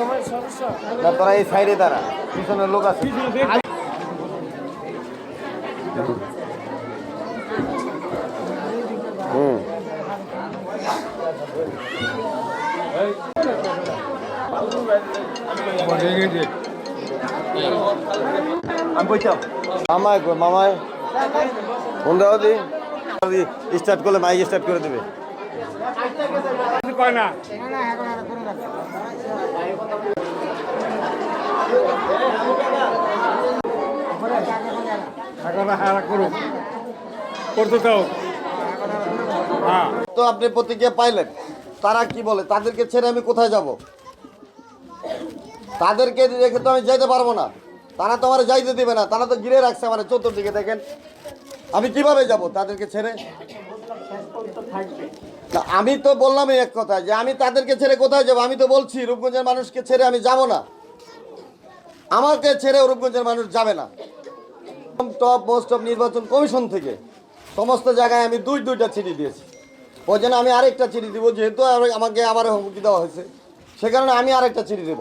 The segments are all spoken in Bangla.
সমস্যা? না তোরা এই সাইডে দাঁড়া পিছনের লোক আছে। হুম। আমি বলছিলাম মামায় মামায় ফোন দাও দি। স্টার্ট করলে মাইক স্টার্ট করে দেবে। না? হ্যাঁ। তো আপনি প্রতিক্রিয়া পাইলেন। তারা কি বলে? তাদেরকে ছেড়ে আমি কোথায় যাব? তাদেরকে রেখে তো আমি যাইতে পারব না। তারা তো আমার যাইতে দিবে না। তারা তো ঘিরে রাখছে আমার। চতুর্দিকে দেখেন। আমি কীভাবে যাব তাদেরকে ছেড়ে? না, আমি তো বললাম এক কথা যে আমি তাদেরকে ছেড়ে কোথায় যাব? আমি তো বলছি রূপগঞ্জের মানুষকে ছেড়ে আমি যাব না। আমাকে ছেড়ে রূপগঞ্জের মানুষ যাবে না। টপ মোস্ট অফ নির্বাচন কমিশন থেকে সমস্ত জায়গায় আমি দুই দুইটা চিঠি দিয়েছি। ওই জন্য আমি আরেকটা চিঠি দিব যেহেতু আমাকে আবার হুমকি দেওয়া হয়েছে। সে কারণে আমি আরেকটা চিঠি দেব।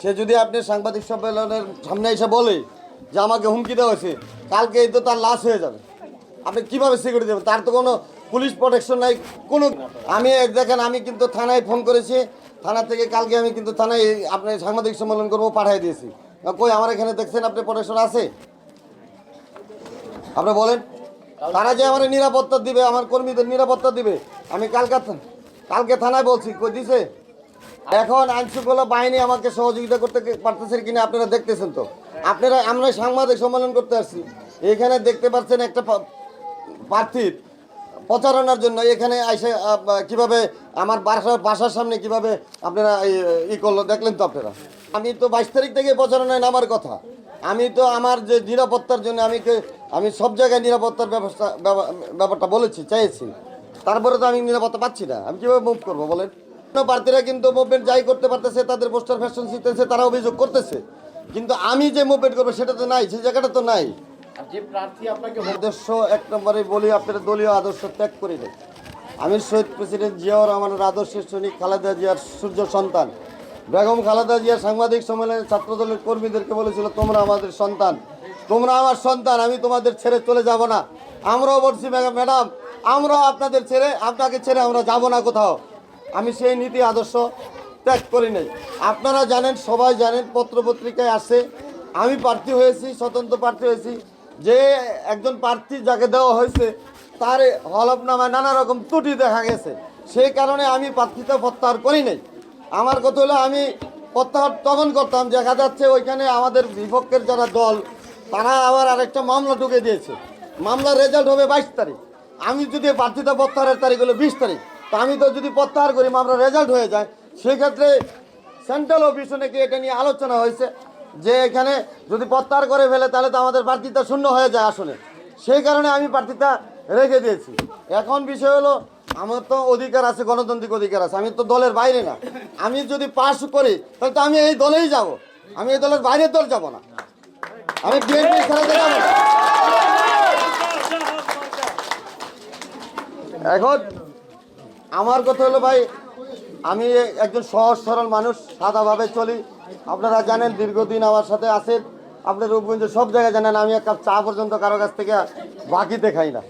সে যদি আপনি সাংবাদিক সম্মেলনের সামনে এসে বলে যে আমাকে হুমকি দেওয়া হয়েছে কালকে তো তার লাশ হয়ে যাবে। আপনি কীভাবে সিকিউরিটি দেবেন? তার তো কোনো পুলিশ প্রোটেকশন নাই, কোনো আমি দেখেন, আমি কিন্তু থানায় ফোন করেছি। থানা থেকে কালকে আমি কিন্তু থানায় এই আপনি সাংবাদিক সম্মেলন করব, পাঠিয়ে দিয়েছি। কই, আমার এখানে দেখছেন আপনি প্রোটেকশন আছে? আপনি বলেন। তারা যে আমার নিরাপত্তা দিবে, আমার কর্মীদের নিরাপত্তা দিবে, আমি কালকা কালকে থানায় বলছি, কই, দিছে? এখন আইন শৃঙ্খলা বাহিনী আমাকে সহযোগিতা করতে পারতেছে কিনা আপনারা দেখতেছেন তো? আপনারা আমরা সাংবাদিক সম্মেলন করতে আসছি। এখানে দেখতে পাচ্ছেন একটা প্রার্থীর প্রচারণার জন্য এখানে আহ, কীভাবে আমার বাসার বাসার সামনে কীভাবে আপনারা ই করল দেখলেন তো আপনারা? আমি তো বাইশ তারিখ থেকে প্রচারণায় নামার কথা। আমি তো আমার যে নিরাপত্তার জন্য আমি আমি সব জায়গায় নিরাপত্তার ব্যবস্থা ব্যব- ব্যাপারটা বলেছি চাইছি। তারপরে তো আমি নিরাপত্তা পাচ্ছি না। আমি কীভাবে মুভ করব বলেন? প্রার্থীরা কিন্তু মুভমেন্ট যাই করতে পারতেছে তাদের পোস্টার ফ্যাশন শিখতেছে তারা অভিযোগ করতেছে। কিন্তু আমি যে মুভমেন্ট করব সেটা তো নাই সেই জায়গাটা তো নাই। আপনাকে আদর্শ এক নম্বরে বলি, আপনার দলীয় আদর্শ ত্যাগ করি নাই আমি শহীদ প্রেসিডেন্ট জিয়াউর রহমানের আদর্শের সৈনিক খালেদা জিয়ার সূর্য সন্তান। বেগম খালেদা জিয়া সাংবাদিক সম্মেলনে ছাত্রদলের কর্মীদেরকে বলেছিল, তোমরা আমাদের সন্তান, তোমরা আমার সন্তান, আমি তোমাদের ছেড়ে চলে যাব না। আমরাও বলছি ম্যাডাম ম্যাডাম, আমরাও আপনাদের ছেড়ে, আপনাকে ছেড়ে আমরা যাব না কোথাও। আমি সেই নীতি আদর্শ ত্যাগ করি নাই। আপনারা জানেন, সবাই জানেন, পত্রপত্রিকায় আসে আমি প্রার্থী হয়েছি, স্বতন্ত্র প্রার্থী হয়েছি। যে একজন প্রার্থী যাকে দেওয়া হয়েছে, তার হলফনামায় নানা রকম ত্রুটি দেখা গেছে। সেই কারণে আমি প্রার্থীতা প্রত্যাহার করি নাই। আমার কথা হলো, আমি প্রত্যাহার তখন করতাম, দেখা যাচ্ছে ওইখানে আমাদের বিপক্ষের যারা দল, তারা আবার আরেকটা মামলা ঢুকে দিয়েছে। মামলার রেজাল্ট হবে বাইশ তারিখ। আমি যদি প্রার্থিতা প্রত্যাহারের তারিখ হলো বিশ তারিখ, তা আমি তো যদি প্রত্যাহার করি, মামলার রেজাল্ট হয়ে যায়, সেক্ষেত্রে সেন্ট্রাল অফিসে নাকি এটা নিয়ে আলোচনা হয়েছে। যে এখানে যদি প্রত্যাহার করে ফেলে, তাহলে তো আমাদের প্রার্থিতা শূন্য হয়ে যায় আসলে সেই কারণে আমি প্রার্থিতা রেখে দিয়েছি। এখন বিষয় হলো, আমার তো অধিকার আছে, গণতান্ত্রিক অধিকার আছে। আমি তো দলের বাইরে না। আমি যদি পাস করি, তাহলে তো আমি এই দলেই যাব। আমি এই দলের বাইরের দল যাব না। আমি বিএনপি না। এখন আমার কথা হলো ভাই আমি একজন সহজ সরল মানুষ, সাদাভাবে চলি। আপনারা জানেন দীর্ঘদিন আমার সাথে আছেন। আপনার রূপগঞ্জে সব জায়গায় জানেন, আমি এক কাপ চা পর্যন্ত কারও কাছ থেকে বাকিতে খাই না।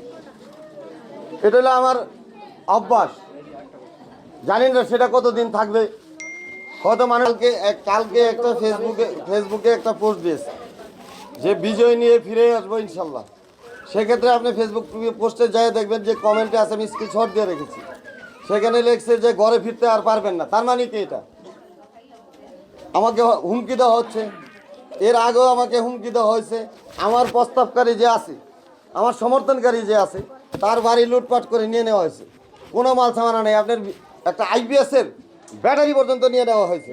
এটা হলো আমার অভ্যাস। জানি না সেটা কতদিন থাকবে? কত মানুষকে এক- কালকে একটা ফেসবুকে ফেসবুকে একটা পোস্ট দিয়েছে যে বিজয় নিয়ে ফিরে আসব ইনশাল্লাহ। সেক্ষেত্রে আপনি ফেসবুক পোস্টে যাই দেখবেন যে কমেন্টে আছে আমি স্ক্রিনশট দিয়ে রেখেছি। সেখানে লিখছে যে ঘরে ফিরতে আর পারবেন না। তার মানে কি এটা? আমাকে হুমকি দেওয়া হচ্ছে। এর আগেও আমাকে হুমকি দেওয়া হয়েছে। আমার প্রস্তাবকারী যে আছে, আমার সমর্থনকারী যে আছে, তার বাড়ি লুটপাট করে নিয়ে নেওয়া হয়েছে। কোনো মাল সামানা নেই। আপনার একটা আইপিএসের ব্যাটারি পর্যন্ত নিয়ে নেওয়া হয়েছে।